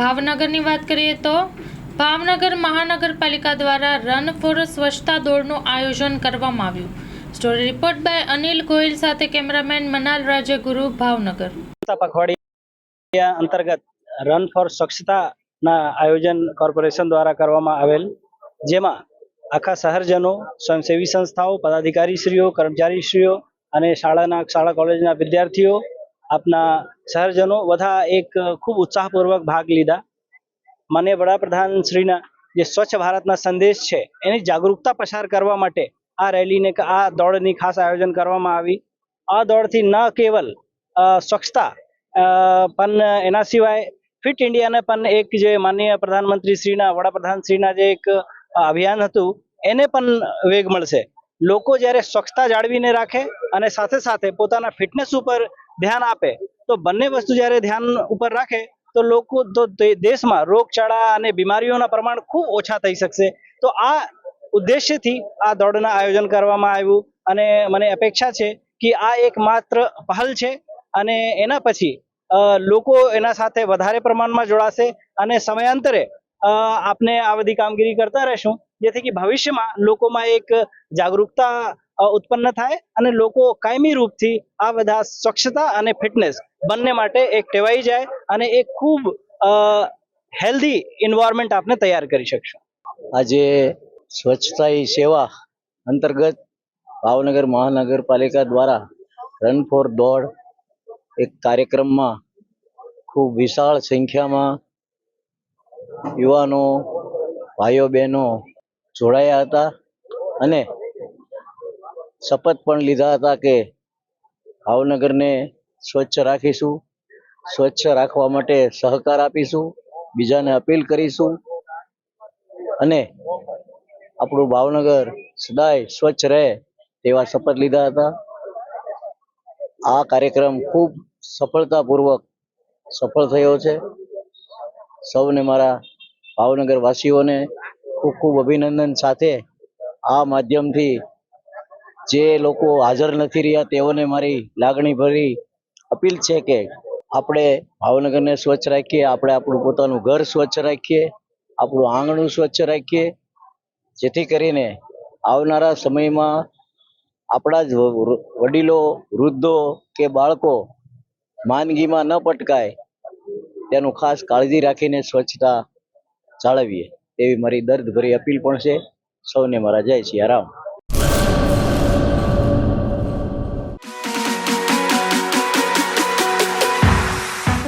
ભાવનગરની વાત કરીએ તો ભાવનગર મહાનગરપાલિકા દ્વારા રન ફોર સ્વચ્છતા દોડનું આયોજન કરવામાં આવ્યું. Story report by Anil Goyal સાથે કેમેરામેન મનાલ રાજગુરુ ભાવનગર. પખવાડિયા અંતર્ગત રન ફોર સ્વચ્છતાના આયોજન કોર્પોરેશન દ્વારા કરવામાં આવેલ, જેમાં આખા શહેરજનો, સ્વયંસેવી સંસ્થાઓ, પદાધિકારીશ્રીઓ, કર્મચારીશ્રીઓ અને શાળાના, શાળા કોલેજના વિદ્યાર્થીઓ આપના શહેરજનો બધા એક ખૂબ ઉત્સાહપૂર્વક ભાગ લીધા. માન્ય વડાપ્રધાન શ્રીના જે સ્વચ્છ ભારતના સંદેશ છે, એની જાગૃતતા પસાર કરવા માટે આ રેલીને આ દોડની ખાસ આયોજન કરવામાં આવી. આ દોડથી ન કેવલ સ્વચ્છતા પણ એના સિવાય ફિટ ઇન્ડિયાને પણ એક જે માનનીય પ્રધાનમંત્રી શ્રીના, વડાપ્રધાન શ્રીના જે એક અભિયાન હતું, એને પણ વેગ મળશે. લોકો જ્યારે સ્વચ્છતા જાળવીને રાખે અને સાથે સાથે પોતાના ફિટનેસ ઉપર ધ્યાન આપે. તો બંને વસ્તુ જ્યારે ધ્યાન ઉપર રાખે, તો લોકો, તો દેશમાં રોગચાળા અને બીમારીઓના પ્રમાણ ખૂબ ઓછા થઈ શકશે. તો આ ઉદ્દેશ્યથી આ દોડના આયોજન કરવામાં આવ્યું અને મને અપેક્ષા છે કે આ એક માત્ર પહેલ છે અને એના પછી લોકો એના સાથે વધારે પ્રમાણમાં જોડાશે અને સમયાંતરે આપણે આ બધી કામગીરી કરતા રહેશું. જેથી કે ભવિષ્યમાં લોકોમાં એક જાગૃતતા ઉત્પન્ન થાય અને લોકો કાયમી રૂપથી આ બધા સ્વચ્છતા અને ફિટનેસ બંને માટે એક ટેવાઈ જાય અને એક ખૂબ હેલ્ધી એન્વાયરમેન્ટ આપને તૈયાર કરી શકશું. આજે સ્વચ્છતા સેવા અંતર્ગત ભાવનગર મહાનગરપાલિકા દ્વારા રન ફોર દોડ એક કાર્યક્રમમાં ખૂબ વિશાળ સંખ્યામાં યુવાનો, ભાઈઓ બહેનો જોડાયા હતા અને શપથ પણ લીધા હતા કે ભાવનગરને સ્વચ્છ રાખીશું, સ્વચ્છ રાખવા માટે સહકાર આપીશું, બીજાને અપીલ કરીશું અને આપણું ભાવનગર સદાય સ્વચ્છ રહે તેવા શપથ લીધા હતા. આ કાર્યક્રમ ખૂબ સફળતાપૂર્વક સફળ થયો છે. સૌને મારા ભાવનગર વાસીઓને ખૂબ ખૂબ અભિનંદન સાથે આ માધ્યમથી જે લોકો હાજર નથી રહ્યા, તેઓને મારી લાગણી ભરી અપીલ છે કે આપણે ભાવનગરને સ્વચ્છ રાખીએ, આપણે આપણું પોતાનું ઘર સ્વચ્છ રાખીએ, આપણું આંગણું સ્વચ્છ રાખીએ, જેથી કરીને આવનારા સમયમાં આપણા જ વડીલો, વૃદ્ધો કે બાળકો માંદગીમાં ન પટકાય, તેનું ખાસ કાળજી રાખીને સ્વચ્છતા જાળવીએ, એવી મારી દર્દભરી અપીલ પણ છે. સૌને મારા જય સિયારામ